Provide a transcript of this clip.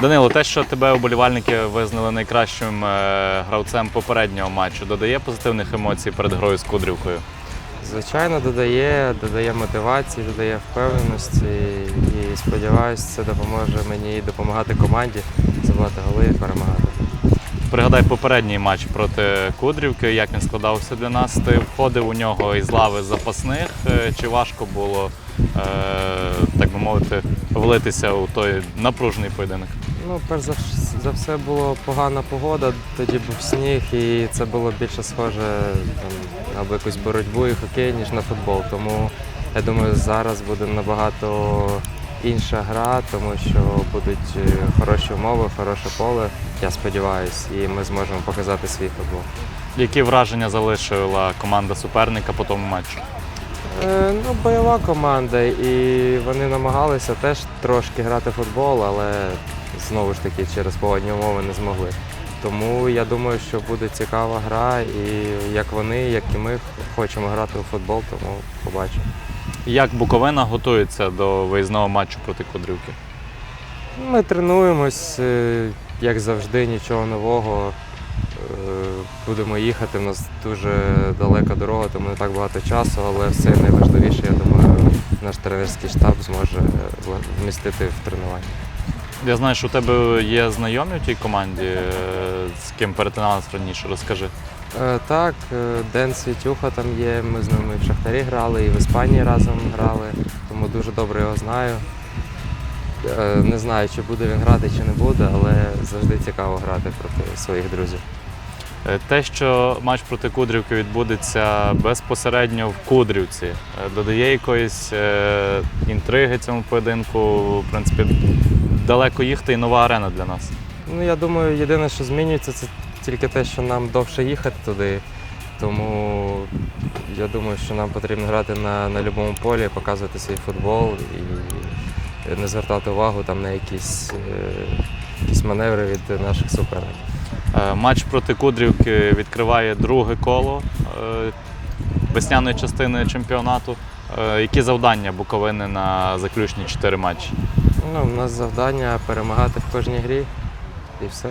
Данило, те, що тебе уболівальники визнали найкращим е, гравцем попереднього матчу, додає позитивних емоцій перед грою з Кудрівкою. Звичайно, додає, додає мотивації, додає впевненості і сподіваюся, це допоможе мені допомагати команді забивати голи і перемагати. Пригадай попередній матч проти Кудрівки, як він складався для нас. Ти входив у нього із лави запасних. Е, Чи важко було, е, так би мовити, влитися у той напружений поєдинок? Ну, перш за, все була погана погода, тоді був сніг, і це було більше схоже там, або якусь боротьбу і хокей, ніж на футбол. Тому я думаю, зараз буде набагато інша гра, тому що будуть е, хороші умови, хороше поле. Я сподіваюся, і ми зможемо показати свій футбол. Які враження залишила команда суперника по тому матчу? Е, ну, бойова команда, і вони намагалися теж трошки грати в футбол, але знову ж таки через погодні умови не змогли. Тому я думаю, що буде цікава гра, і як вони, як і ми хочемо грати у футбол, тому побачимо. Як Буковина готується до виїзного матчу проти Кудрівки? Ми тренуємось, е, як завжди, нічого нового. Е, Будемо їхати. У нас дуже далека дорога, тому не так багато часу, але все найважливіше, я думаю, наш тренерський штаб зможе вмістити в тренування. Я знаю, що у тебе є знайомі в тій команді, е, з ким перетиналися раніше. Розкажи. Е, Так, е, Ден Світюха там є. Ми з ними в Шахтарі грали, і в Іспанії разом грали, тому дуже добре його знаю. Не знаю, чи буде він грати, чи не буде, але завжди цікаво грати проти своїх друзів. Е, Те, що матч проти Кудрівки відбудеться безпосередньо в Кудрівці, е, додає якоїсь е, інтриги цьому поєдинку. В принципі, далеко їхати і нова арена для нас. Ну, я думаю, єдине, що змінюється, це тільки те, що нам довше їхати туди. Тому я думаю, що нам потрібно грати на, на будь-якому полі, показувати свій футбол і не звертати увагу там на якісь, якісь маневри від наших суперників. Е, Матч проти Кудрівки відкриває друге коло е, весняної частини чемпіонату. Е, Які завдання Буковини на заключні чотири матчі? Ну, у нас завдання перемагати в кожній грі і все.